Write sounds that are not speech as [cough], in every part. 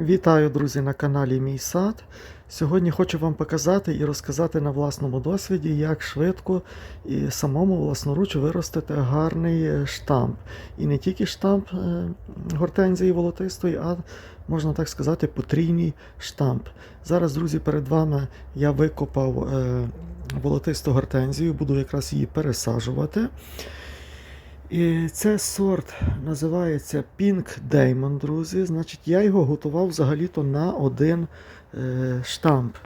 Вітаю, друзі, на каналі Мій Сад. Сьогодні хочу вам показати і розказати на власному досвіді, як швидко і самому власноруч виростити гарний штамп. І не тільки штамп е, гортензії волотистої, а можна так сказати, потрійний штамп. Зараз, друзі, перед вами я викопав е, волотисту гортензію, буду якраз її пересаджувати. І це сорт називається Pink Diamond, друзі. Значить, я його готував взагалі-то на один е, штамп,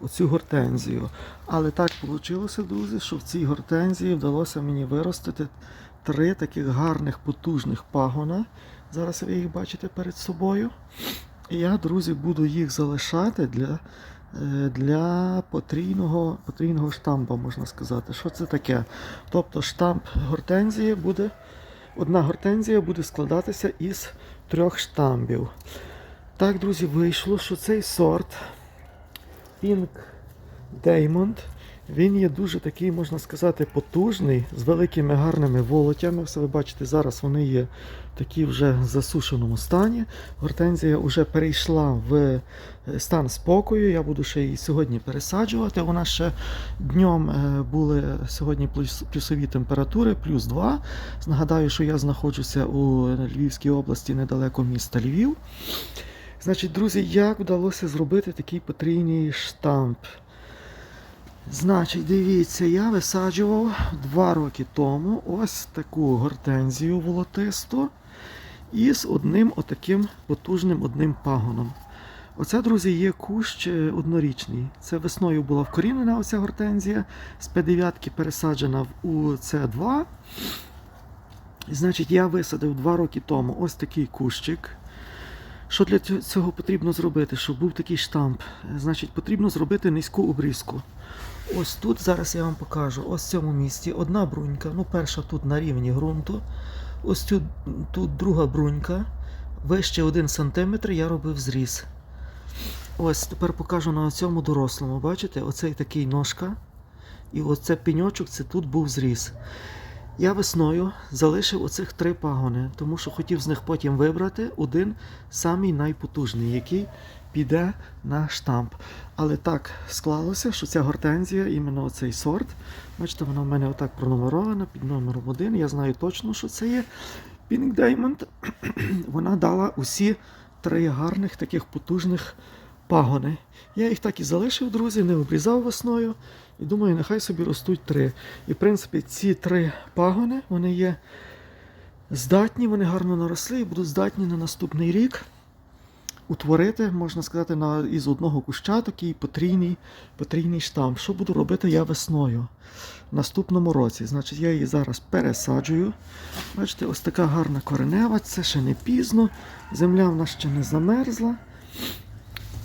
оцю гортензію. Але так вийшло, друзі, що в цій гортензії вдалося мені виростити три таких гарних потужних пагона. Зараз ви їх бачите перед собою. І я, друзі, буду їх залишати для, для потрійного, потрійного штампа, можна сказати. Що це таке? Тобто штамп гортензії буде. Одна гортензія буде складатися із трьох штамбів. Так, друзі, вийшло, що цей сорт Pink Diamond, він є дуже такий, можна сказати, потужний, з великими гарними волотями. Все ви бачите, зараз вони є такі вже в засушеному стані. Гортензія вже перейшла в е, стан спокою. Я буду ще її сьогодні пересаджувати. Вона ще днем е, були сьогодні плюсові температури, плюс 2. Нагадаю, що я знаходжуся у Львівській області недалеко міста Львів. Значить, друзі, як вдалося зробити такий потрійний штамп? Значить, дивіться, я висаджував два роки тому ось таку гортензію волотисту із одним отаким потужним одним пагоном. Оце, друзі, є кущ е, однорічний. Це весною була вкорінена оця гортензія, з П9 пересаджена в УЦ2. І, значить, я висадив два роки тому ось такий кущик. Що для цього- цього потрібно зробити, щоб був такий штамп? Е, Значить, потрібно зробити низьку обрізку. Ось тут зараз я вам покажу. Ось в цьому місці одна брунька. Ну, перша тут на рівні ґрунту. Ось тут, тут друга брунька. Вище 1 см я робив зріз. Ось тепер покажу на цьому дорослому. Бачите, оцей такий ножка. І оце пеньочок, це тут був зріз. Я весною залишив оцих три пагони, тому що хотів з них потім вибрати один самий найпотужний, який піде на штамп. Але так склалося, що ця гортензія, іменно цей сорт, бачите, вона в мене отак пронумерована під номером один. Я знаю точно, що це є Pink Diamond. [clears throat] Вона дала усі три гарних таких потужних пагони. Я їх так і залишив, друзі, не обрізав весною. І думаю, нехай собі ростуть три. І в принципі ці три пагони вони є здатні, вони гарно наросли і будуть здатні на наступний рік утворити, можна сказати, на, із одного куща такий потрійний, потрійний штамп. Що буду робити я весною в наступному році? Значить, я її зараз пересаджую. Бачите, ось така гарна коренева, це ще не пізно. Земля в нас ще не замерзла.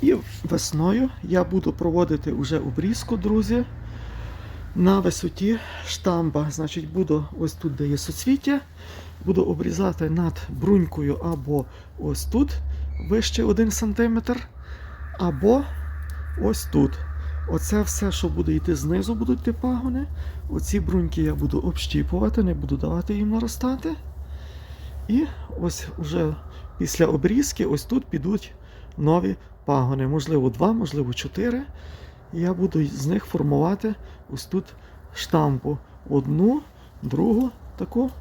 І весною я буду проводити вже обрізку, друзі, на висоті штамба. Значить, буду ось тут, де є соцвіття, буду обрізати над брунькою або ось тут, вище 1 см, або ось тут. Оце все, що буде йти знизу, будуть ті пагони. Оці бруньки я буду общіпувати, не буду давати їм наростати. І ось уже після обрізки, ось тут підуть нові пагони. Можливо, два, можливо, чотири. І я буду з них формувати ось тут штампу. Одну, другу таку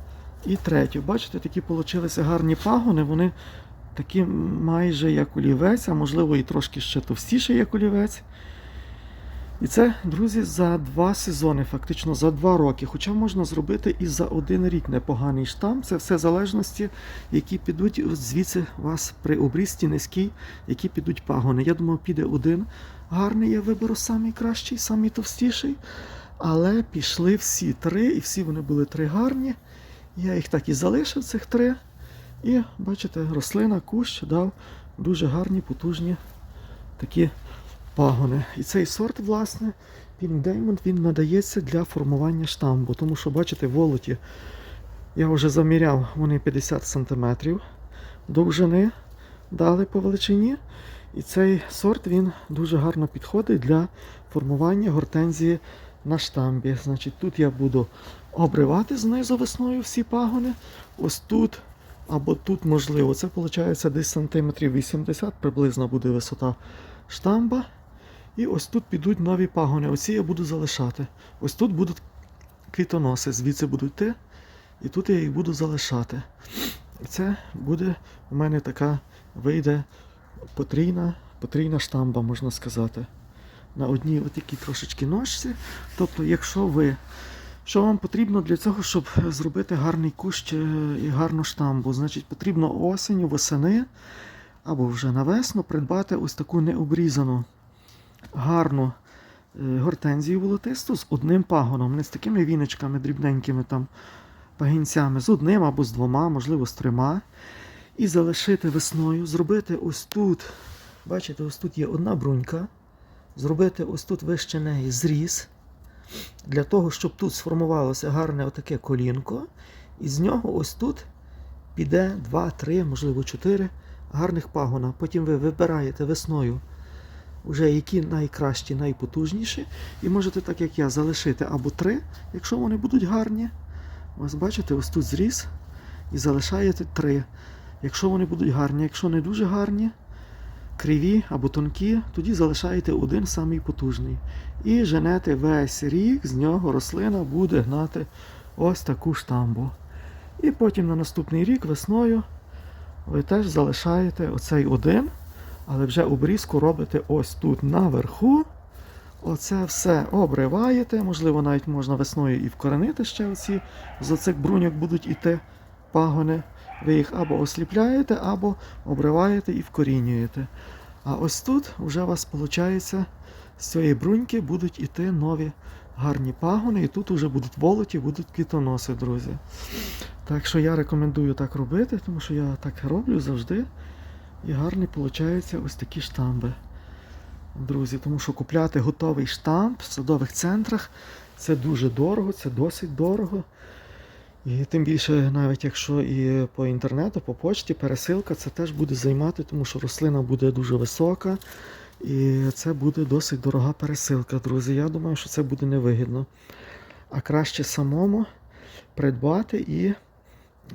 і третю. Бачите, такі получилися гарні пагони. Вони такі майже як олівець, а можливо і трошки ще товстіше, як олівець. І це, друзі, за два сезони, фактично за два роки. Хоча можна зробити і за один рік непоганий штамп. Це все залежності, які підуть звідси вас при обрізці низькій, які підуть пагони. Я думаю, піде один гарний, я виберу самий кращий, самий товстіший. Але пішли всі три, і всі вони були три гарні. Я їх так і залишив, цих три. І бачите, рослина, кущ дав дуже гарні, потужні такі пагони. І цей сорт, власне, Pink Diamond, він надається для формування штамбу. Тому що, бачите, волоті я вже заміряв, вони 50 см довжини дали по величині. І цей сорт він дуже гарно підходить для формування гортензії на штамбі. Значить, тут я буду обривати знизу весною всі пагони. Ось тут або тут можливо. Це виходить десь сантиметрів 80 приблизно буде висота штамба. І ось тут підуть нові пагони. Оці я буду залишати. Ось тут будуть квітоноси, звідси будуть йти. І тут я їх буду залишати. І це буде у мене така вийде потрійна, потрійна штамба, можна сказати. На одній отакій трошечки ножці. Тобто, якщо ви. Що вам потрібно для цього, щоб зробити гарний кущ е, і гарну штамбу? Значить, потрібно осінню, восени або вже на весну придбати ось таку необрізану гарну е, гортензію волотисту з одним пагоном, не з такими віночками дрібненькими там пагінцями, з одним або з двома, можливо, з трьома. І залишити весною, зробити ось тут, бачите, ось тут є одна брунька, зробити ось тут вище неї зріз, для того, щоб тут сформувалося гарне отаке колінко, і з нього ось тут піде 2, 3, можливо, 4 гарних пагона. Потім ви вибираєте весною вже які найкращі, найпотужніші, і можете, так як я, залишити або 3, якщо вони будуть гарні. Ось бачите, ось тут зріз, і залишаєте 3. Якщо вони будуть гарні, якщо не дуже гарні, криві або тонкі, тоді залишаєте один самий потужний. І женете весь рік, з нього рослина буде гнати ось таку штамбу. І потім на наступний рік весною ви теж залишаєте оцей один, але вже обрізку робите ось тут наверху. Оце все обриваєте, можливо, навіть можна весною і вкоренити ще оці, з оцих бруньок будуть іти пагони. Ви їх або осліпляєте, або обриваєте і вкорінюєте. А ось тут вже у вас виходить, з цієї бруньки будуть іти нові гарні пагони, і тут вже будуть волоті, будуть квітоноси, друзі. Так що я рекомендую так робити, тому що я так роблю завжди. І гарні виходять ось такі штамби. Друзі, тому що купляти готовий штамп в садових центрах це дуже дорого, це досить дорого. І тим більше, навіть якщо і по інтернету, по почті, пересилка це теж буде займати, тому що рослина буде дуже висока. І це буде досить дорога пересилка, друзі. Я думаю, що це буде невигідно. А краще самому придбати і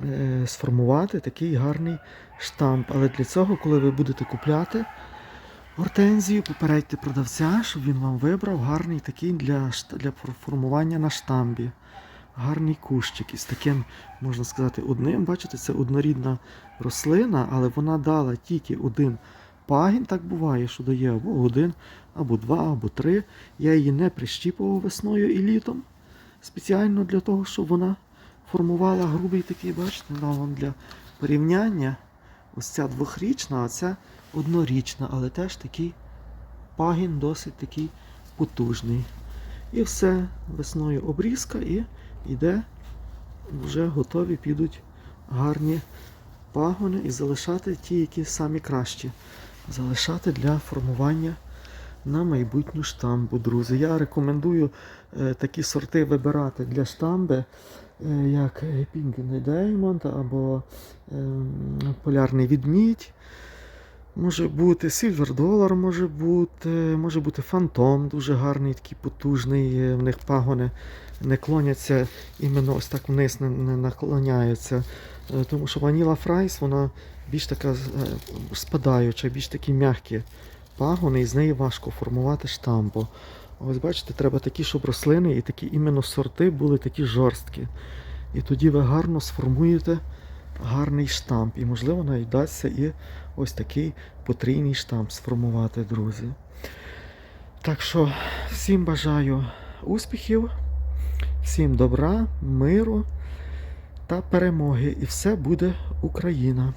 е, сформувати такий гарний штамп. Але для цього, коли ви будете купляти гортензію, попередьте продавця, щоб він вам вибрав гарний такий для, для формування на штамбі. Гарний кущик із таким, можна сказати, одним. Бачите, це однорідна рослина, але вона дала тільки один пагін. Так буває, що дає або один, або два, або три. Я її не прищіпував весною і літом. Спеціально для того, щоб вона формувала грубий такий, бачите, дам вам для порівняння. Ось ця двохрічна, а ця однорічна, але теж такий пагін досить такий потужний. І все, весною обрізка і йде, вже готові підуть гарні пагони і залишати ті, які самі кращі. Залишати для формування на майбутню штамбу, друзі. Я рекомендую е, такі сорти вибирати для штамби, е, як Pink Diamond або е, Полярний відмідь. Може бути Silver Dollar, може бути, може бути Phantom, дуже гарний, такий потужний. е, В них пагони не клоняться іменно ось так вниз не, не наклоняються. Е, Тому що Vanilla Fries, вона більш така е, спадаюча, більш такі м'які пагони, і з неї важко формувати штампу. Ось бачите, треба такі, щоб рослини і такі іменно сорти були такі жорсткі. І тоді ви гарно сформуєте гарний штамп. І, можливо, навіть вдасться і ось такий потрійний штамп сформувати, друзі. Так що всім бажаю успіхів, всім добра, миру та перемоги. І все буде Україна.